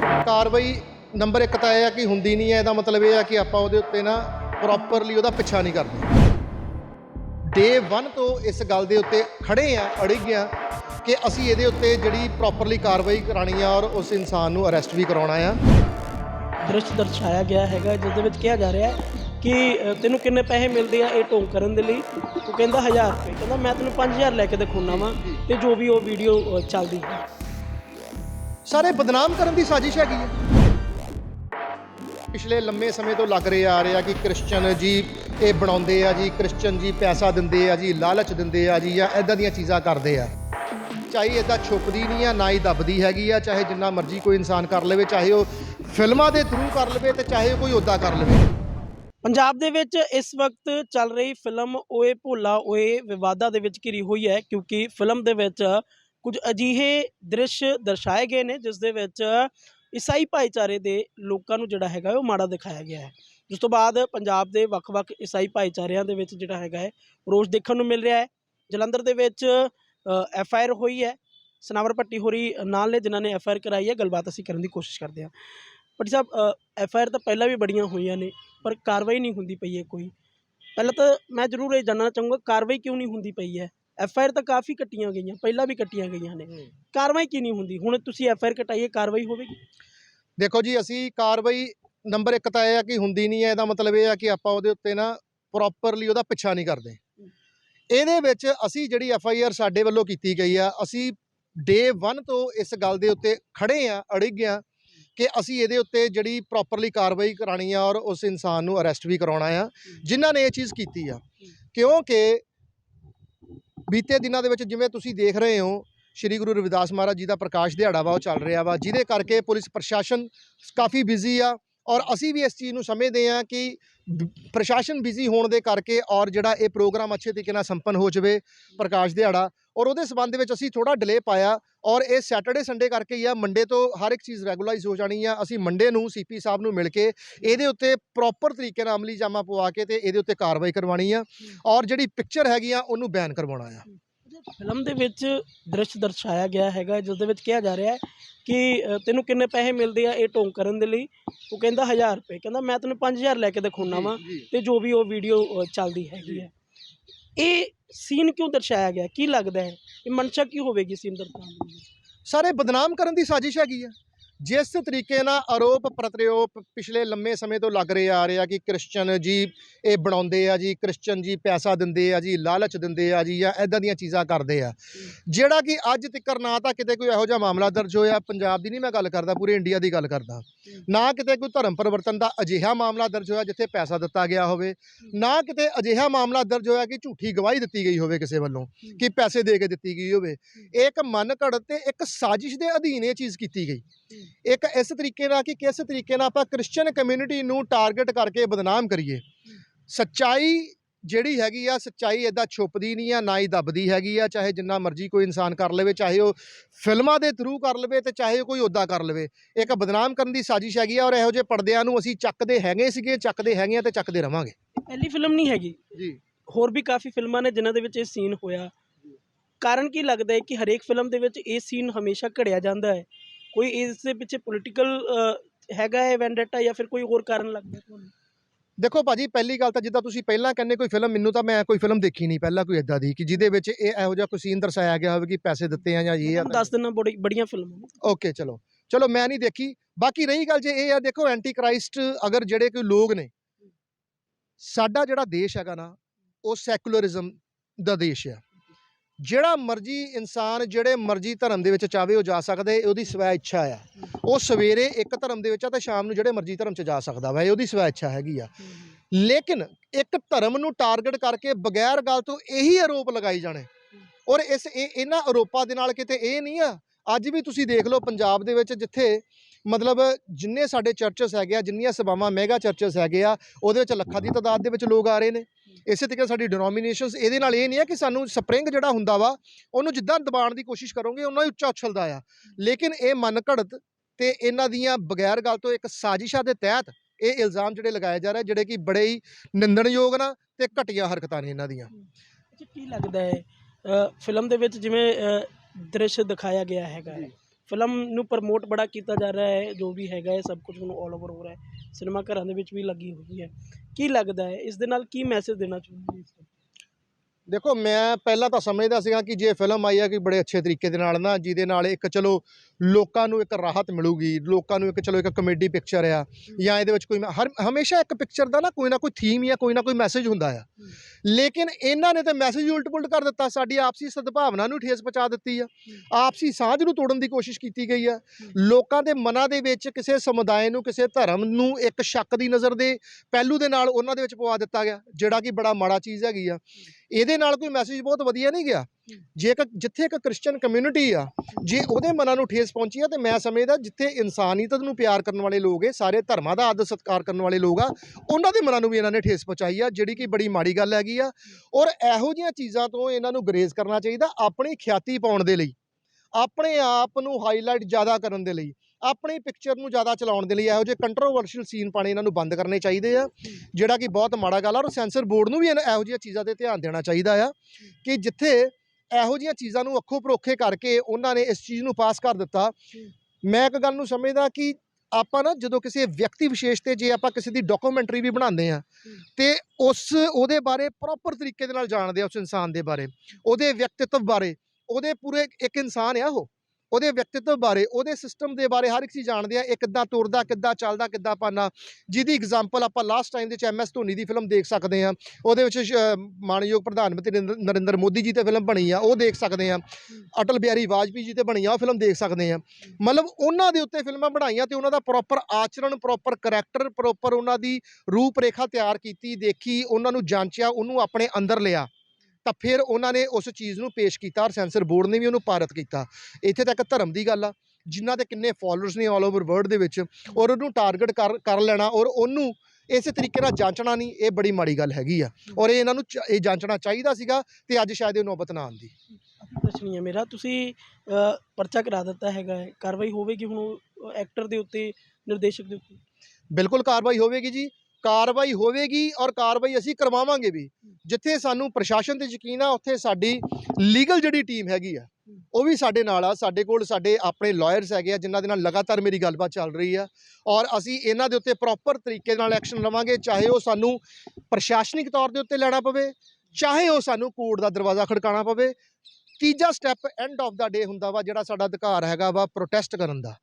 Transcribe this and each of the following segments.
ਕਾਰਵਾਈ ਨੰਬਰ 1 ਤਾਂ ਇਹ ਆ ਕਿ ਹੁੰਦੀ ਨਹੀਂ ਹੈ, ਇਹਦਾ ਮਤਲਬ ਇਹ ਆ ਕਿ ਆਪਾਂ ਉਹਦੇ ਉੱਤੇ ਨਾ ਪ੍ਰੋਪਰਲੀ ਉਹਦਾ ਪਿੱਛਾ ਨਹੀਂ ਕਰਦੇ। ਡੇ 1 ਤੋਂ ਇਸ ਗੱਲ ਦੇ ਉੱਤੇ ਖੜੇ ਆ, ਅੜਿਗ ਆ ਕਿ ਅਸੀਂ ਇਹਦੇ ਉੱਤੇ ਜਿਹੜੀ ਪ੍ਰੋਪਰਲੀ ਕਾਰਵਾਈ ਕਰਾਣੀ ਆ ਔਰ ਉਸ ਇਨਸਾਨ ਨੂੰ ਅਰੈਸਟ ਵੀ ਕਰਾਉਣਾ ਆ। ਦ੍ਰਿਸ਼ ਦਰਸਾਇਆ ਗਿਆ ਹੈਗਾ, ਜਿਸ ਦੇ ਵਿੱਚ ਕਿਹਾ ਜਾ ਰਿਹਾ ਹੈ ਕਿ ਤੈਨੂੰ ਕਿੰਨੇ ਪੈਸੇ ਮਿਲਦੇ ਆ ਇਹ ਢੋਂਗ ਕਰਨ ਦੇ ਲਈ? ਤੂੰ ਕਹਿੰਦਾ 1000 ਰੁਪਏ। ਕਹਿੰਦਾ ਮੈਂ ਤੈਨੂੰ 5000 ਲੈ ਕੇ ਦਿਖਾਉਣਾ ਵਾਂ ਤੇ ਜੋ ਵੀ ਉਹ ਵੀਡੀਓ ਚੱਲਦੀ ਹੈ ਸਾਰੇ ਬਦਨਾਮ ਕਰਨ ਦੀ ਸਾਜ਼ਿਸ਼ ਹੈਗੀ ਹੈ। ਪਿਛਲੇ ਲੰਮੇ ਸਮੇਂ ਤੋਂ ਲੱਗ ਰਿਹਾ ਆ ਰਿਹਾ ਕਿ ਕ੍ਰਿਸਚੀਅਨ ਜੀ ਇਹ ਬਣਾਉਂਦੇ ਆ ਜੀ ਕ੍ਰਿਸਚੀਅਨ ਜੀ ਪੈਸਾ ਦਿੰਦੇ ਆ ਜੀ, ਲਾਲਚ ਦਿੰਦੇ ਆ ਜੀ ਜਾਂ ਐਦਾਂ ਦੀਆਂ ਚੀਜ਼ਾਂ ਕਰਦੇ ਆ। ਚਾਹੇ ਇਦਾਂ ਛੁਪਦੀ ਨਹੀਂ ਆ, ਨਾ ਹੀ ਦੱਬਦੀ ਹੈਗੀ ਆ, ਚਾਹੇ ਜਿੰਨਾ ਮਰਜ਼ੀ ਕੋਈ ਇਨਸਾਨ ਕਰ ਲਵੇ, ਚਾਹੇ ਉਹ ਫਿਲਮਾਂ ਦੇ ਥਰੂ ਕਰ ਲਵੇ ਤੇ ਚਾਹੇ ਕੋਈ ਉੱਦਾਂ ਕਰ ਲਵੇ। ਪੰਜਾਬ ਦੇ ਵਿੱਚ ਇਸ ਵਕਤ ਚੱਲ ਰਹੀ ਫਿਲਮ ਓਏ ਭੋਲਾ ਓਏ ਵਿਵਾਦਾਂ ਦੇ ਵਿੱਚ ਘਿਰੀ ਹੋਈ ਹੈ, ਕਿਉਂਕਿ ਫਿਲਮ ਦੇ ਵਿੱਚ ਕੁਝ ਅਜਿਹੇ ਦ੍ਰਿਸ਼ ਦਰਸਾਏ ਗਏ ਨੇ, ਜਿਸ ਦੇ ਵਿੱਚ ਈਸਾਈ ਭਾਈਚਾਰੇ ਦੇ ਲੋਕਾਂ ਨੂੰ ਜਿਹੜਾ ਹੈਗਾ ਉਹ ਮਾੜਾ ਦਿਖਾਇਆ ਗਿਆ ਹੈ। ਜਿਸ ਤੋਂ ਬਾਅਦ ਪੰਜਾਬ ਦੇ ਵੱਖ-ਵੱਖ ਈਸਾਈ ਭਾਈਚਾਰਿਆਂ ਦੇ ਵਿੱਚ ਜਿਹੜਾ ਹੈਗਾ ਹੈ, ਰੋਸ਼ ਦੇਖਣ ਨੂੰ ਮਿਲ ਰਿਹਾ ਹੈ। ਜਲੰਧਰ ਦੇ ਵਿੱਚ ਐਫ ਆਈ ਆਰ ਹੋਈ ਹੈ, ਸਨਾਵਰ ਪੱਟੀ ਹੋਰੀ ਨਾਲ ਨੇ, ਜਿਨ੍ਹਾਂ ਨੇ ਐਫ ਆਈ ਆਰ ਕਰਾਈ ਹੈ। ਗੱਲਬਾਤ ਅਸੀਂ ਕਰਨ ਦੀ ਕੋਸ਼ਿਸ਼ ਕਰਦੇ ਹਾਂ। ਪੱਟੀ ਸਾਹਿਬ ਐਫ ਆਈ ਆਰ ਤਾਂ ਪਹਿਲਾਂ ਵੀ ਬੜੀਆਂ ਹੋਈਆਂ ਨੇ, ਪਰ ਕਾਰਵਾਈ ਨਹੀਂ ਹੁੰਦੀ ਪਈ ਹੈ ਕੋਈ। ਪਹਿਲਾਂ ਤਾਂ ਮੈਂ ਜ਼ਰੂਰ ਇਹ ਜਾਣਨਾ ਚਾਹੂੰਗਾ, ਕਾਰਵਾਈ ਕਿਉਂ ਨਹੀਂ ਹੁੰਦੀ ਪਈ ਹੈ? ਐਫ ਆਈ ਆਰ ਤਾਂ ਕਾਫੀ ਕੱਟੀਆਂ ਗਈਆਂ ਪਹਿਲਾਂ ਵੀ ਕੱਟੀਆਂ ਗਈਆਂ ਨੇ। ਕਾਰਵਾਈ ਕੀ ਨਹੀਂ ਹੁੰਦੀ? ਹੁਣ ਤੁਸੀਂ ਐਫ ਆਈ ਆਰ ਕਟਾਈਏ ਕਾਰਵਾਈ ਹੋਵੇਗੀ? ਦੇਖੋ ਜੀ ਅਸੀਂ ਕਾਰਵਾਈ ਨੰਬਰ 1 ਤਾਂ ਇਹ ਆ ਕਿ ਹੁੰਦੀ ਨਹੀਂ ਹੈ ਇਹਦਾ ਮਤਲਬ ਇਹ ਆ ਕਿ ਆਪਾਂ ਉਹਦੇ ਉੱਤੇ ਨਾ ਪ੍ਰੋਪਰਲੀ ਉਹਦਾ ਪਿੱਛਾ ਨਹੀਂ ਕਰਦੇ। ਇਹਦੇ ਵਿੱਚ ਅਸੀਂ ਜਿਹੜੀ ਐਫ ਆਈ ਆਰ ਸਾਡੇ ਵੱਲੋਂ ਕੀਤੀ ਗਈ ਆ ਅਸੀਂ ਡੇ 1 ਤੋਂ ਇਸ ਗੱਲ ਦੇ ਉੱਤੇ ਖੜੇ ਆ ਅੜਿਗ ਆ ਕਿ ਅਸੀਂ ਇਹਦੇ ਉੱਤੇ ਜਿਹੜੀ ਪ੍ਰੋਪਰਲੀ ਕਾਰਵਾਈ ਕਰਾਣੀ ਆ ਔਰ ਉਸ ਇਨਸਾਨ ਨੂੰ ਅਰੈਸਟ ਵੀ ਕਰਾਉਣਾ ਆ ਜਿਨ੍ਹਾਂ ਨੇ ਇਹ ਚੀਜ਼ ਕੀਤੀ ਆ। ਕਿਉਂਕਿ ਬੀਤੇ ਦਿਨਾਂ ਦੇ ਵਿੱਚ ਜਿਵੇਂ ਤੁਸੀਂ ਦੇਖ ਰਹੇ ਹੋ, ਸ਼੍ਰੀ ਗੁਰੂ ਰਵਿਦਾਸ ਮਹਾਰਾਜ ਜੀ ਦਾ ਪ੍ਰਕਾਸ਼ ਦਿਹਾੜਾ ਵਾ, ਉਹ ਚੱਲ ਰਿਹਾ ਵਾ, ਜਿਹਦੇ ਕਰਕੇ ਪੁਲਿਸ ਪ੍ਰਸ਼ਾਸਨ ਕਾਫੀ ਬਿਜ਼ੀ ਆ ਔਰ ਅਸੀਂ ਵੀ ਇਸ ਚੀਜ਼ ਨੂੰ ਸਮਝਦੇ ਆ ਕਿ ਪ੍ਰਸ਼ਾਸਨ ਬਿਜ਼ੀ ਹੋਣ ਦੇ ਕਰਕੇ ਔਰ ਜਿਹੜਾ ਇਹ ਪ੍ਰੋਗਰਾਮ ਅੱਛੇ ਤਰੀਕੇ ਨਾਲ ਸੰਪੰਨ ਹੋ ਜਾਵੇ ਪ੍ਰਕਾਸ਼ ਦਿਹਾੜਾ ਔਰ ਉਹਦੇ ਸਬੰਧ ਵਿੱਚ ਅਸੀਂ ਥੋੜਾ ਡਿਲੇ ਪਾਇਆ ਔਰ ਇਹ ਸੈਟਰਡੇ ਸੰਡੇ ਕਰਕੇ ਹੀ ਆ ਮੰਡੇ ਤੋਂ ਹਰ ਇੱਕ ਚੀਜ਼ ਰੈਗੂਲਾਈਜ਼ ਹੋ ਜਾਣੀ ਆ ਅਸੀਂ ਮੰਡੇ ਨੂੰ ਸੀਪੀ ਸਾਹਿਬ ਨੂੰ ਮਿਲ ਕੇ ਇਹਦੇ ਉੱਤੇ ਪ੍ਰੋਪਰ ਤਰੀਕੇ ਨਾਲ ਅਮਲੀ ਜਾਮਾ ਪਵਾ ਕੇ ਤੇ ਇਹਦੇ ਉੱਤੇ ਕਾਰਵਾਈ ਕਰਵਾਣੀ ਆ ਔਰ ਜਿਹੜੀ ਪਿਕਚਰ ਹੈਗੀ ਆ ਉਹਨੂੰ ਬੈਨ ਕਰਵਾਉਣਾ ਆ। ਫਿਲਮ ਦੇ ਵਿੱਚ ਦ੍ਰਿਸ਼ ਦਰਸਾਇਆ ਗਿਆ ਹੈਗਾ ਜਿਸ ਦੇ ਵਿੱਚ ਕਿਹਾ ਜਾ ਰਿਹਾ ਹੈ ਕਿ ਤੈਨੂੰ ਕਿੰਨੇ ਪੈਸੇ ਮਿਲਦੇ ਆ ਇਹ ਢੋਂਗ ਕਰਨ ਦੇ ਲਈ? ਉਹ ਕਹਿੰਦਾ 1000 ਰੁਪਏ। ਕਹਿੰਦਾ ਮੈਂ ਤੈਨੂੰ 5000 ਲੈ ਕੇ ਦਿਖਾਉਣਾ ਵਾਂ ਤੇ ਜੋ ਵੀ ਉਹ ਵੀਡੀਓ ਚੱਲਦੀ ਹੈਗੀ ਹੈ। ਇਹ ਸੀਨ ਕਿਉਂ ਦਰਸਾਇਆ ਗਿਆ? ਕੀ ਲੱਗਦਾ ਹੈ? ਇਹ ਮਨਸ਼ਾ ਕੀ ਹੋਵੇਗੀ ਸੀਨ ਦਰਸਾਉਣ ਦੀ ਸਾਰੇ ਬਦਨਾਮ ਕਰਨ ਦੀ ਸਾਜ਼ਿਸ਼ ਹੈਗੀ ਆ। ਜਿਸ ਤਰੀਕੇ ਨਾਲ ਆਰੋਪ ਪ੍ਰਤਿਆਰੋਪ ਪਿਛਲੇ ਲੰਮੇ ਸਮੇਂ ਤੋਂ ਲੱਗ ਰਹੇ ਆ ਰਿਹਾ ਕਿ ਕ੍ਰਿਸਚੀਅਨ ਜੀ ਇਹ ਬਣਾਉਂਦੇ ਆ ਜੀ ਕ੍ਰਿਸਚੀਅਨ ਜੀ ਪੈਸਾ ਦਿੰਦੇ ਆ ਜੀ, ਲਾਲਚ ਦਿੰਦੇ ਆ ਜੀ ਜਾਂ ਐਦਾਂ ਦੀਆਂ ਚੀਜ਼ਾਂ ਕਰਦੇ ਆ। ਜਿਹੜਾ ਕਿ ਅੱਜ ਤੱਕ ਨਾ ਤਾਂ ਕਿਤੇ ਕੋਈ ਇਹੋ ਜਿਹਾ ਮਾਮਲਾ ਦਰਜ ਹੋਇਆ, ਪੰਜਾਬ ਦੀ ਨਹੀਂ ਮੈਂ ਗੱਲ ਕਰਦਾ, ਪੂਰੇ ਇੰਡੀਆ ਦੀ ਗੱਲ ਕਰਦਾ। ਨਾ ਕਿਤੇ ਕੋਈ ਧਰਮ ਪਰਿਵਰਤਨ ਦਾ ਅਜਿਹਾ ਮਾਮਲਾ ਦਰਜ ਹੋਇਆ ਜਿੱਥੇ ਪੈਸਾ ਦਿੱਤਾ ਗਿਆ ਹੋਵੇ, ਨਾ ਕਿਤੇ ਅਜਿਹਾ ਮਾਮਲਾ ਦਰਜ ਹੋਇਆ ਕਿ ਝੂਠੀ ਗਵਾਹੀ ਦਿੱਤੀ ਗਈ ਹੋਵੇ ਕਿਸੇ ਵੱਲੋਂ, ਕਿ ਪੈਸੇ ਦੇ ਕੇ ਦਿੱਤੀ ਗਈ ਹੋਵੇ। ਇਹ ਇੱਕ ਮਨ ਘੜਤ ਤੇ ਇੱਕ ਸਾਜ਼ਿਸ਼ ਦੇ ਅਧੀਨ ਇਹ ਚੀਜ਼ ਕੀਤੀ ਗਈ। ਇੱਕ ਇਸ ਤਰੀਕੇ ਨਾਲ ਕਿ ਕਿਸ ਤਰੀਕੇ ਨਾਲ ਆਪਾਂ ਕ੍ਰਿਸਚੀਅਨ ਕਮਿਊਨਿਟੀ ਨੂੰ ਟਾਰਗੇਟ ਕਰਕੇ ਬਦਨਾਮ ਕਰੀਏ। ਸੱਚਾਈ ਜਿਹੜੀ ਹੈਗੀ ਆ ਸੱਚਾਈ ਇਦਾਂ ਛੁਪਦੀ ਨਹੀਂ ਆ ਨਾ ਹੀ ਦੱਬਦੀ ਹੈਗੀ ਆ ਚਾਹੇ ਜਿੰਨਾ ਮਰਜ਼ੀ ਕੋਈ ਇਨਸਾਨ ਕਰ ਲਵੇ ਚਾਹੇ ਉਹ ਫਿਲਮਾਂ ਦੇ ਥਰੂ ਕਰ ਲਵੇ ਤੇ ਚਾਹੇ ਕੋਈ ਉੱਦਾਂ ਕਰ ਲਵੇ। ਇੱਕ ਬਦਨਾਮ ਕਰਨ ਦੀ ਸਾਜ਼ਿਸ਼ ਹੈਗੀ ਆ ਔਰ ਇਹੋ ਜਿਹੇ ਪਰਦਿਆਂ ਨੂੰ ਅਸੀਂ ਚੱਕਦੇ ਹੈਗੇ ਸੀਗੇ ਚੱਕਦੇ ਹੈਗੇ ਆ ਤੇ ਚੱਕਦੇ ਰਵਾਂਗੇ। ਪਹਿਲੀ ਫਿਲਮ ਨਹੀਂ ਹੈਗੀ। ਜੀ। ਹੋਰ ਵੀ ਕਾਫੀ ਫਿਲਮਾਂ ਨੇ ਜਿਨ੍ਹਾਂ ਦੇ ਵਿੱਚ ਇਹ ਸੀਨ ਹੋਇਆ। ਕਾਰਨ ਕੀ ਲੱਗਦਾ ਹੈ ਕਿ ਹਰੇਕ ਫਿਲਮ ਦੇ ਵਿੱਚ ਇਹ ਸੀਨ ਹਮੇਸ਼ਾ ਘੜਿਆ ਜਾਂਦਾ ਹੈ? ਕੋਈ ਇਸ ਦੇ ਪਿੱਛੇ ਪੋਲੀਟੀਕਲ ਹੈਗਾ ਹੈ ਵੈਂਡੇਟਾ ਜਾਂ ਫਿਰ ਕੋਈ ਹੋਰ ਕਾਰਨ ਲੱਗਦਾ ਤੁਹਾਨੂੰ? ਦੇਖੋ ਭਾਜੀ ਪਹਿਲੀ ਗੱਲ ਤਾਂ ਜਿੱਦਾਂ ਤੁਸੀਂ ਪਹਿਲਾਂ ਕਹਿੰਦੇ ਕੋਈ ਫਿਲਮ ਮੈਨੂੰ ਤਾਂ ਮੈਂ ਕੋਈ ਫਿਲਮ ਦੇਖੀ ਨਹੀਂ ਪਹਿਲਾਂ ਕੋਈ ਇਦਾਂ ਦੀ ਕਿ ਜਿਹਦੇ ਵਿੱਚ ਇਹ ਇਹੋ ਜਿਹਾ ਕੋਈ ਸੀਨ ਦਰਸਾਇਆ ਗਿਆ ਹੋਵੇ ਕਿ ਪੈਸੇ ਦਿੱਤੇ ਆ ਜਾਂ ਇਹ ਆ ਦੱਸ ਦਿੰਨਾ ਬੜੀ ਬੜੀਆਂ ਫਿਲਮਾਂ ਓਕੇ ਚਲੋ। ਚਲੋ ਮੈਂ ਨਹੀਂ ਦੇਖੀ। ਬਾਕੀ ਰਹੀ ਗੱਲ ਜੇ ਇਹ ਆ ਦੇਖੋ ਐਂਟੀ ਕ੍ਰਾਈਸਟ ਅਗਰ ਜਿਹੜੇ ਕੋਈ ਲੋਕ ਨੇ ਸਾਡਾ ਜਿਹੜਾ ਦੇਸ਼ ਹੈਗਾ ਨਾ ਉਹ ਸੈਕੂਲਰਿਜ਼ਮ ਦਾ ਦੇਸ਼ ਆ। ਜਿਹੜਾ ਮਰਜ਼ੀ ਇਨਸਾਨ ਜਿਹੜੇ ਮਰਜ਼ੀ ਧਰਮ ਦੇ ਵਿੱਚ ਚਾਵੇ ਉਹ ਜਾ ਸਕਦਾ ਹੈ ਉਹਦੀ ਸਵੈ ਇੱਛਾ ਆ। ਉਹ ਸਵੇਰੇ ਇੱਕ ਧਰਮ ਦੇ ਵਿੱਚ ਆ ਤੇ ਸ਼ਾਮ ਨੂੰ ਜਿਹੜੇ ਮਰਜ਼ੀ ਧਰਮ 'ਚ ਜਾ ਸਕਦਾ ਵਾ ਇਹ ਉਹਦੀ ਸਵੈ ਇੱਛਾ ਹੈਗੀ ਆ। ਲੇਕਿਨ ਇੱਕ ਧਰਮ ਨੂੰ ਟਾਰਗੇਟ ਕਰਕੇ ਬਗੈਰ ਗੱਲ ਤੋਂ ਇਹੀ ਆਰੋਪ ਲਗਾਈ ਜਾਣੇ। ਔਰ ਇਸ ਇਹ ਇਹਨਾਂ ਆਰੋਪਾਂ ਦੇ ਨਾਲ ਕਿਤੇ ਇਹ ਨਹੀਂ ਆ ਅੱਜ ਵੀ ਤੁਸੀਂ ਦੇਖ ਲਓ ਪੰਜਾਬ ਦੇ ਵਿੱਚ ਜਿੱਥੇ ਮਤਲਬ ਜਿੰਨੇ ਸਾਡੇ ਚਰਚਸ ਹੈਗੇ ਆ ਜਿੰਨੀਆਂ ਸਭਾਵਾਂ ਮੈਗਾ ਚਰਚਸ ਹੈਗੇ ਆ ਉਹਦੇ ਵਿੱਚ ਲੱਖਾਂ ਦੀ ਤਾਦਾਦ ਦੇ ਵਿੱਚ ਲੋਕ ਆ ਰਹੇ ਨੇ। ਇਸੇ ਤਰੀਕੇ ਸਾਡੀ ਡਿਨੋਮੀਨੇਸ਼ਨਸ ਇਹਦੇ ਨਾਲ ਇਹ ਨਹੀਂ ਹੈ ਕਿ ਸਾਨੂੰ ਸਪਰਿੰਗ ਜਿਹੜਾ ਹੁੰਦਾ ਵਾ ਉਹਨੂੰ ਜਿੱਦਾਂ ਦਬਾਉਣ ਦੀ ਕੋਸ਼ਿਸ਼ ਕਰੋਗੇ ਉਹਨਾਂ ਹੀ ਉੱਚਾ ਉਛਲਦਾ ਆ। ਲੇਕਿਨ ਇਹ ਮਨ ਘੜਤ ਤੇ ਇਹਨਾਂ ਦੀਆਂ ਬਗੈਰ ਗੱਲ ਤੋਂ ਇੱਕ ਸਾਜ਼ਿਸ਼ਾਂ ਦੇ ਤਹਿਤ ਇਹ ਇਲਜ਼ਾਮ ਜਿਹੜੇ ਲਗਾਏ ਜਾ ਰਹੇ ਜਿਹੜੇ ਕਿ ਬੜੇ ਹੀ ਨਿੰਦਣਯੋਗ ਨਾ ਤੇ ਘਟੀਆਂ ਹਰਕਤਾਂ ਨੇ ਇਹਨਾਂ ਦੀਆਂ। ਅੱਛਾ ਕੀ ਲੱਗਦਾ ਹੈ? ਫਿਲਮ ਦੇ ਵਿੱਚ ਜਿਵੇਂ ਦ੍ਰਿਸ਼ ਦਿਖਾਇਆ ਗਿਆ ਹੈਗਾ ਹੈ। ਫਿਲਮ ਨੂੰ ਪ੍ਰਮੋਟ ਬੜਾ ਕੀਤਾ ਜਾ ਰਿਹਾ ਹੈ, ਜੋ ਵੀ ਹੈਗਾ ਹੈ, ਸਭ ਕੁਝ ਹੁਣ ਆਲ ਓਵਰ ਹੋ ਰਿਹਾ ਸਿਨੇਮਾ ਘਰਾਂ ਦੇ ਵਿੱਚ ਵੀ ਲੱਗੀ ਹੋਈ ਹੈ। ਕੀ ਲੱਗਦਾ ਹੈ, ਇਸ ਦੇ ਨਾਲ ਕੀ ਮੈਸੇਜ ਦੇਣਾ ਚਾਹੁੰਦੇ ਹੋ ਦੇਖੋ ਮੈਂ ਪਹਿਲਾਂ ਤਾਂ ਸਮਝਦਾ ਸੀਗਾ ਕਿ ਜੇ ਫਿਲਮ ਆਈ ਹੈ ਕਿ ਬੜੇ ਅੱਛੇ ਤਰੀਕੇ ਦੇ ਨਾਲ ਨਾ ਜਿਹਦੇ ਨਾਲ ਇੱਕ ਚਲੋ ਲੋਕਾਂ ਨੂੰ ਇੱਕ ਰਾਹਤ ਮਿਲੂਗੀ ਲੋਕਾਂ ਨੂੰ ਇੱਕ ਚਲੋ ਇੱਕ ਕਮੇਡੀ ਪਿਕਚਰ ਆ ਜਾਂ ਇਹਦੇ ਵਿੱਚ ਕੋਈ ਹਰ ਹਮੇਸ਼ਾ ਇੱਕ ਪਿਕਚਰ ਦਾ ਨਾ ਕੋਈ ਨਾ ਕੋਈ ਥੀਮ ਜਾਂ ਕੋਈ ਨਾ ਕੋਈ ਮੈਸੇਜ ਹੁੰਦਾ ਆ। ਲੇਕਿਨ ਇਹਨਾਂ ਨੇ ਤਾਂ ਮੈਸੇਜ ਉਲਟ-ਪੁਲਟ ਕਰ ਦਿੱਤਾ ਸਾਡੀ ਆਪਸੀ ਸਦਭਾਵਨਾ ਨੂੰ ਠੇਸ ਪਹੁੰਚਾ ਦਿੱਤੀ ਆ। ਆਪਸੀ ਸਾਂਝ ਨੂੰ ਤੋੜਨ ਦੀ ਕੋਸ਼ਿਸ਼ ਕੀਤੀ ਗਈ ਆ। ਲੋਕਾਂ ਦੇ ਮਨਾਂ ਦੇ ਵਿੱਚ ਕਿਸੇ ਸਮੁਦਾਇ ਨੂੰ ਕਿਸੇ ਧਰਮ ਨੂੰ ਇੱਕ ਸ਼ੱਕ ਦੀ ਨਜ਼ਰ ਦੇ ਪਹਿਲੂ ਦੇ ਨਾਲ ਉਹਨਾਂ ਦੇ ਵਿੱਚ ਪਵਾ ਦਿੱਤਾ ਗਿਆ ਜਿਹੜਾ ਕਿ ਬੜਾ ਮਾੜਾ ਚੀਜ਼ ਹੈਗੀ ਆ। ਇਹਦੇ ਨਾਲ ਕੋਈ ਮੈਸੇਜ ਬਹੁਤ ਵਧੀਆ ਨਹੀਂ ਗਿਆ। ਜੇ ਇੱਕ, ਜਿੱਥੇ ਇੱਕ ਕ੍ਰਿਸਚੀਅਨ ਕਮਿਊਨਿਟੀ ਆ, ਜੇ ਉਹਦੇ ਮਨਾਂ ਨੂੰ ਠੇਸ ਪਹੁੰਚੀ ਆ, ਤੇ ਮੈਂ ਸਮਝਦਾ ਜਿੱਥੇ ਇਨਸਾਨੀਅਤ ਨੂੰ ਪਿਆਰ ਕਰਨ ਵਾਲੇ ਲੋਕ ਏ ਸਾਰੇ ਧਰਮਾਂ ਦਾ ਆਦਰ ਸਤਿਕਾਰ ਕਰਨ ਵਾਲੇ ਲੋਕ ਆ, ਉਹਨਾਂ ਦੇ ਮਨਾਂ ਨੂੰ ਵੀ ਇਹਨਾਂ ਨੇ ਠੇਸ ਪਹੁੰਚਾਈ ਆ, ਜਿਹੜੀ ਕਿ ਬੜੀ ਮਾੜੀ ਗੱਲ ਹੈਗੀ ਆ। ਔਰ ਇਹੋ ਜਿਹੀਆਂ ਚੀਜ਼ਾਂ ਤੋਂ ਇਹਨਾਂ ਨੂੰ ਗਰੇਜ਼ ਕਰਨਾ ਚਾਹੀਦਾ ਆਪਣੀ ਖਿਆਤੀ ਪਾਉਣ ਦੇ ਲਈ, ਆਪਣੇ ਆਪ ਨੂੰ ਹਾਈਲਾਈਟ ਜ਼ਿਆਦਾ ਕਰਨ ਦੇ ਲਈ। ਆਪਣੀ ਪਿਕਚਰ ਨੂੰ ਜ਼ਿਆਦਾ ਚਲਾਉਣ ਦੇ ਲਈ ਇਹੋ ਜਿਹੇ ਕੰਟਰੋਵਰਸ਼ੀਅਲ ਸੀਨ ਪਾਣੇ ਇਹਨਾਂ ਨੂੰ ਬੰਦ ਕਰਨੇ ਚਾਹੀਦੇ ਆ। ਜਿਹੜਾ ਕਿ ਬਹੁਤ ਮਾੜਾ ਗੱਲ ਆ ਔਰ ਸੈਂਸਰ ਬੋਰਡ ਨੂੰ ਵੀ ਇਹਨਾਂ- ਇਹੋ ਜਿਹੀਆਂ ਚੀਜ਼ਾਂ ਤੇ ਧਿਆਨ ਦੇਣਾ ਚਾਹੀਦਾ ਆ ਕਿ ਜਿੱਥੇ ਇਹੋ ਜਿਹੀਆਂ ਚੀਜ਼ਾਂ ਨੂੰ ਅੱਖੋਂ ਪਰੋਖੇ ਕਰਕੇ ਉਹਨਾਂ ਨੇ ਇਸ ਚੀਜ਼ ਨੂੰ ਪਾਸ ਕਰ ਦਿੱਤਾ। ਮੈਂ ਇੱਕ ਗੱਲ ਨੂੰ ਸਮਝਦਾ ਕਿ ਆਪਾਂ ਨਾ ਜਦੋਂ ਕਿਸੇ ਵਿਅਕਤੀ ਵਿਸ਼ੇਸ਼ ਤੇ ਜੇ ਆਪਾਂ ਕਿਸੇ ਦੀ ਡਾਕੂਮੈਂਟਰੀ ਵੀ ਬਣਾਉਂਦੇ ਆ, ਤੇ ਉਸ ਉਹਦੇ ਬਾਰੇ ਪ੍ਰੋਪਰ ਤਰੀਕੇ ਦੇ ਨਾਲ ਜਾਣਦੇ ਆ ਉਸ ਇਨਸਾਨ ਦੇ ਬਾਰੇ, ਉਹਦੇ ਵਿਅਕਤੀਤਵ ਬਾਰੇ, ਉਹਦੇ ਪੂਰੇ ਇੱਕ ਇਨਸਾਨ ਆ ਉਹ। ਉਹਦੇ ਵਿਅਕਤੀਤਵ ਬਾਰੇ, ਉਹਦੇ ਸਿਸਟਮ ਦੇ ਬਾਰੇ ਹਰ ਇੱਕ ਚੀਜ਼ ਜਾਣਦੇ ਆ, ਇਹ ਕਿੱਦਾਂ ਤੁਰਦਾ, ਕਿੱਦਾਂ ਚੱਲਦਾ, ਕਿੱਦਾਂ ਪਾਣਾ ਜਿਹਦੀ ਐਗਜ਼ਾਮਪਲ ਆਪਾਂ ਲਾਸਟ ਟਾਈਮ ਦੇ ਚ ਐਮਐਸ ਧੋਨੀ ਦੀ ਫਿਲਮ ਦੇਖ ਸਕਦੇ ਆ। ਉਹਦੇ ਵਿੱਚ ਸ਼- ਮਾਣਯੋਗ ਪ੍ਰਧਾਨ ਮੰਤਰੀ ਨਰਿੰਦਰ- ਨਰਿੰਦਰ ਮੋਦੀ ਜੀ ਤੇ ਫਿਲਮ ਬਣੀ ਆ, ਉਹ ਦੇਖ ਸਕਦੇ ਆ। ਅਟਲ ਬਿਹਾਰੀ ਵਾਜਪੇਈ ਜੀ ਤੇ ਬਣੀ ਆ, ਉਹ ਫਿਲਮ ਦੇਖ ਸਕਦੇ ਆ। ਮਤਲਬ ਉਹਨਾਂ ਦੇ ਉੱਤੇ ਫਿਲਮਾਂ ਬਣਾਈਆਂ ਤੇ ਉਹਨਾਂ ਦਾ ਪ੍ਰੋਪਰ ਆਚਰਣ ਪ੍ਰੋਪਰ ਕਰੈਕਟਰ ਪ੍ਰੋਪਰ ਉਹਨਾਂ ਦੀ ਰੂਪ ਰੇਖਾ ਤਿਆਰ ਕੀਤੀ, ਦੇਖੀ, ਉਹਨਾਂ ਨੂੰ ਜਾਂਚਿਆ, ਉਹਨੂੰ ਆਪਣੇ ਅੰਦਰ ਲਿਆ। ਤਾਂ ਫਿਰ ਉਹਨਾਂ ਨੇ ਉਸ ਚੀਜ਼ ਨੂੰ ਪੇਸ਼ ਕੀਤਾ ਔਰ ਸੈਂਸਰ ਬੋਰਡ ਨੇ ਵੀ ਉਹਨੂੰ ਪਾਰਤ ਕੀਤਾ। ਇੱਥੇ ਤੱਕ ਧਰਮ ਦੀ ਗੱਲ ਆ ਜਿਨ੍ਹਾਂ ਦੇ ਕਿੰਨੇ ਫਾਲੋਅਰਸ ਨੇ ਆਲ ਓਵਰ ਵਰਲਡ ਦੇ ਵਿੱਚ ਔਰ ਉਹਨੂੰ ਟਾਰਗੇਟ ਕਰ ਕਰ ਲੈਣਾ ਔਰ ਉਹਨੂੰ ਇਸੇ ਤਰੀਕੇ ਨਾਲ ਜਾਂਚਣਾ ਨਹੀਂ ਇਹ ਬੜੀ ਮਾੜੀ ਗੱਲ ਹੈਗੀ ਆ। ਔਰ ਇਹ ਇਹਨਾਂ ਨੂੰ ਚ- ਇਹ ਜਾਂਚਣਾ ਚਾਹੀਦਾ ਸੀਗਾ ਤੇ ਅੱਜ ਸ਼ਾਇਦ ਇਹ ਨੌਬਤ ਨਾ ਆਉਂਦੀ। ਪ੍ਰਸ਼ਨ ਹੈ ਮੇਰਾ ਤੁਸੀਂ ਅ, ਪਰਚਾ ਕਰਾ ਦਿੱਤਾ ਹੈਗਾ ਹੈ ਕਾਰਵਾਈ ਹੋਵੇਗੀ ਹੁਣ ਐਕਟਰ ਦੇ ਉੱਤੇ ਨਿਰਦੇਸ਼ਕ ਦੇ ਉੱਤੇ? ਬਿਲਕੁਲ ਕਾਰਵਾਈ ਹੋਵੇਗੀ ਜੀ। ਕਾਰਵਾਈ ਹੋਵੇਗੀ ਔਰ ਕਾਰਵਾਈ ਅਸੀਂ ਕਰਵਾਵਾਂਗੇ ਵੀ। ਜਿੱਥੇ ਸਾਨੂੰ ਪ੍ਰਸ਼ਾਸਨ ਤੇ ਯਕੀਨ ਆ, ਉੱਥੇ ਸਾਡੀ ਲੀਗਲ ਜਿਹੜੀ ਟੀਮ ਹੈਗੀ ਆ, ਉਹ ਵੀ ਸਾਡੇ ਨਾਲ ਆ। ਸਾਡੇ ਕੋਲ ਸਾਡੇ ਆਪਣੇ ਲਾਇਰਸ ਹੈਗੇ ਆ, ਜਿਨ੍ਹਾਂ ਦੇ ਨਾਲ ਲਗਾਤਾਰ ਮੇਰੀ ਗੱਲਬਾਤ ਚੱਲ ਰਹੀ ਆ। ਔਰ ਅਸੀਂ ਇਹਨਾਂ ਦੇ ਉੱਤੇ ਪ੍ਰੋਪਰ ਤਰੀਕੇ ਨਾਲ ਐਕਸ਼ਨ ਲਵਾਂਗੇ, ਚਾਹੇ ਉਹ ਸਾਨੂੰ ਪ੍ਰਸ਼ਾਸਨਿਕ ਤੌਰ ਦੇ ਉੱਤੇ ਲੈਣਾ ਪਵੇ, ਚਾਹੇ ਉਹ ਸਾਨੂੰ ਕੋਰਟ ਦਾ ਦਰਵਾਜ਼ਾ ਖੜਕਾਉਣਾ ਪਵੇ। ਤੀਜਾ step end of the day ਹੁੰਦਾ ਵਾ, ਜਿਹੜਾ ਸਾਡਾ ਅਧਿਕਾਰ ਹੈਗਾ ਵਾ ਪ੍ਰੋਟੈਸਟ ਕਰਨ ਦਾ।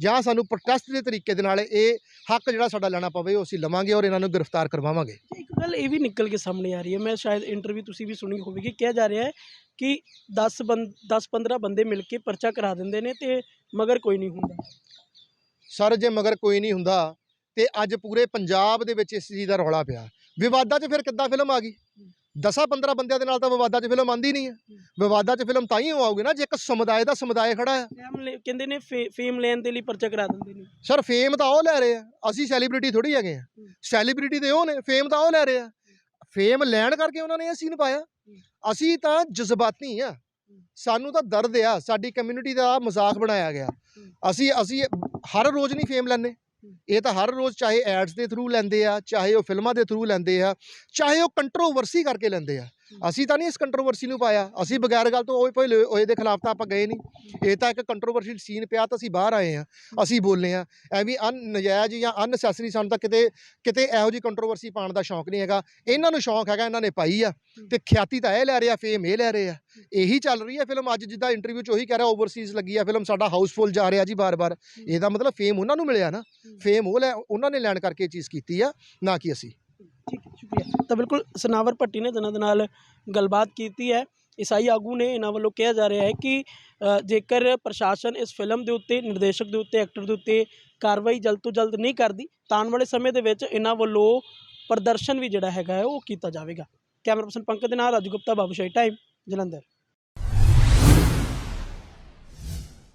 ਜਾਂ ਸਾਨੂੰ ਪ੍ਰੋਟੈਸਟ ਦੇ ਤਰੀਕੇ ਦੇ ਨਾਲ ਇਹ ਹੱਕ ਜਿਹੜਾ ਸਾਡਾ ਲੈਣਾ ਪਵੇ ਉਹ ਅਸੀਂ ਲਵਾਂਗੇ ਔਰ ਇਹਨਾਂ ਨੂੰ ਗ੍ਰਿਫਤਾਰ ਕਰਵਾਵਾਂਗੇ। ਇੱਕ ਗੱਲ ਇਹ ਵੀ ਨਿਕਲ ਕੇ ਸਾਹਮਣੇ ਆ ਰਹੀ ਹੈ ਮੈਂ ਸ਼ਾਇਦ ਇੰਟਰਵਿਊ ਤੁਸੀਂ ਵੀ ਸੁਣੀ ਹੋਵੇਗੀ ਕਿਹਾ ਜਾ ਰਿਹਾ ਹੈ ਕਿ 10 ਬੰਦ 10 15 ਬੰਦੇ ਮਿਲ ਕੇ ਪਰਚਾ ਕਰਾ ਦਿੰਦੇ ਨੇ ਤੇ ਮਗਰ ਕੋਈ ਨਹੀਂ ਹੁੰਦਾ। ਸਰ ਜੇ ਮਗਰ ਕੋਈ ਨਹੀਂ ਹੁੰਦਾ ਤੇ ਅੱਜ ਪੂਰੇ ਪੰਜਾਬ ਦੇ ਵਿੱਚ ਇਸ ਚੀਜ਼ ਦਾ ਰੌਲਾ ਪਿਆ। ਵਿਵਾਦਾਂ 'ਚ ਫਿਰ ਕਿੱਦਾਂ ਫਿਲਮ ਆ ਗਈ? 10 15 ਬੰਦਿਆਂ ਦੇ ਨਾਲ ਤਾਂ ਵਿਵਾਦਾਂ 'ਚ ਫਿਲਮ ਆਂਦੀ ਨਹੀਂ ਹੈ। ਵਿਵਾਦਾਂ 'ਚ ਫਿਲਮ ਤਾਂ ਹੀ ਆਊਗੀ ਨਾ ਜੇ ਇੱਕ ਸਮੁਦਾਇ ਦਾ ਸਮੁਦਾਇ ਖੜਾ ਹੈ। ਕਹਿੰਦੇ ਨੇ ਫੇਮ ਲੈਣ ਦੇ ਲਈ ਪਰਚਾ ਕਰਾ ਦਿੰਦੇ ਨੇ। ਸਰ ਫੇਮ ਤਾਂ ਉਹ ਲੈ ਰਹੇ ਆ। ਅਸੀਂ ਸੈਲੀਬ੍ਰਿਟੀ ਥੋੜੀ ਹੈਗੇ ਆ। ਸੈਲੀਬ੍ਰਿਟੀ ਤੇ ਉਹ ਨੇ ਫੇਮ ਤਾਂ ਉਹ ਲੈ ਰਹੇ ਆ। ਫੇਮ ਲੈਣ ਕਰਕੇ ਉਹਨਾਂ ਨੇ ਇਹ ਸੀਨ ਪਾਇਆ। ਅਸੀਂ ਤਾਂ ਜਜ਼ਬਾਤੀ ਆ। ਸਾਨੂੰ ਤਾਂ ਦਰਦ ਆ। ਸਾਡੀ ਕਮਿਊਨਿਟੀ ਦਾ ਮਜ਼ਾਕ ਬਣਾਇਆ ਗਿਆ। ਅਸੀਂ ਅਸੀਂ ਹਰ ਰੋਜ਼ ਨਹੀਂ ਫੇਮ ਲੈਂਦੇ। ਇਹ ਤਾਂ ਹਰ ਰੋਜ਼ ਚਾਹੇ ਐਡਸ ਦੇ ਥਰੂ ਲੈਂਦੇ ਆ, ਚਾਹੇ ਉਹ ਫਿਲਮਾਂ ਦੇ ਥਰੂ ਲੈਂਦੇ ਆ, ਚਾਹੇ ਉਹ ਕੰਟਰੋਵਰਸੀ ਕਰਕੇ ਲੈਂਦੇ ਆ। ਅਸੀਂ ਤਾਂ ਨਹੀਂ ਇਸ ਕੰਟਰੋਵਰਸੀ ਨੂੰ ਪਾਇਆ। ਅਸੀਂ ਬਗੈਰ ਗੱਲ ਤੋਂ ਉਹ ਪਹਿਲੇ ਉਹਦੇ ਦੇ ਖਿਲਾਫ ਤਾਂ ਆਪਾਂ ਗਏ ਨਹੀਂ। ਇਹ ਤਾਂ ਇੱਕ ਕੰਟਰੋਵਰਸ਼ੀਅਲ ਸੀਨ ਪਿਆ ਤਾਂ ਅਸੀਂ ਬਾਹਰ ਆਏ ਆ ਅਸੀਂ ਬੋਲੇ ਆ ਐਵੇਂ ਅਨ ਨਜਾਇਜ਼ ਜਾਂ ਅਨਸੈਸਰੀ ਸਾਨੂੰ ਤਾਂ ਕਿਤੇ ਕਿਤੇ ਇਹੋ ਜਿਹੀ ਕੰਟਰੋਵਰਸੀ ਪਾਉਣ ਦਾ ਸ਼ੌਂਕ ਨਹੀਂ ਹੈਗਾ। ਇਹਨਾਂ ਨੂੰ ਸ਼ੌਂਕ ਹੈਗਾ ਇਹਨਾਂ ਨੇ ਪਾਈ ਆ। ਤੇ ਖਿਆਤੀ ਤਾਂ ਇਹ ਲੈ ਰਹੇ ਫੇਮ ਇਹ ਲੈ ਰਹੇ ਆ। ਇਹੀ ਚੱਲ ਰਹੀ ਹੈ ਫਿਲਮ ਅੱਜ ਜਿੱਦਾਂ ਇੰਟਰਵਿਊ 'ਚ ਉਹੀ ਕਹਿ ਰਿਹਾ ਓਵਰਸੀਜ਼ ਲੱਗੀ ਆ ਫਿਲਮ ਸਾਡਾ ਹਾਊਸਫੁੱਲ ਜਾ ਰਿਹਾ ਜੀ ਬਾਰ-ਬਾਰ। ਇਹਦਾ ਮਤਲਬ ਫੇਮ ਉਹਨਾਂ ਨੂੰ ਮਿਲਿਆ ਨਾ। ਫੇਮ ਉਹ ਲੈ ਉਹਨਾਂ ਨੇ ਲੈਣ ਕਰਕੇ ਇਹ ਚੀਜ਼ ਕੀਤੀ ਆ ਨਾ ਕਿ ਅਸੀਂ। ਠੀਕ ਹੈ, ਸ਼ੁਕਰੀਆ। ਤਾਂ ਬਿਲਕੁਲ ਸਨਾਵਰ ਭੱਟੀ ਨੇ ਜਿਨ੍ਹਾਂ ਦੇ ਨਾਲ ਗੱਲਬਾਤ ਕੀਤੀ ਹੈ, ਈਸਾਈ ਆਗੂ ਨੇ ਇਹਨਾਂ ਵੱਲੋਂ ਕਿਹਾ ਜਾ ਰਿਹਾ ਹੈ ਕਿ ਜੇਕਰ ਪ੍ਰਸ਼ਾਸਨ ਇਸ ਫਿਲਮ ਦੇ ਉੱਤੇ, ਨਿਰਦੇਸ਼ਕ ਦੇ ਉੱਤੇ, ਐਕਟਰ ਦੇ ਉੱਤੇ ਕਾਰਵਾਈ ਜਲਦ ਤੋਂ ਜਲਦ ਨਹੀਂ ਕਰਦੀ, ਤਾਂ ਆਉਣ ਵਾਲੇ ਸਮੇਂ ਦੇ ਵਿੱਚ ਇਹਨਾਂ ਵੱਲੋਂ ਪ੍ਰਦਰਸ਼ਨ ਵੀ ਜਿਹੜਾ ਹੈਗਾ ਉਹ ਕੀਤਾ ਜਾਵੇਗਾ। ਕੈਮਰਾ ਪਰਸਨ ਪੰਕਜ ਦੇ ਨਾਲ ਰਾਜੂ ਗੁਪਤਾ ਬਾਬੂਸ਼ਾਹੀ ਟਾਈਮ ਜਲੰਧਰ।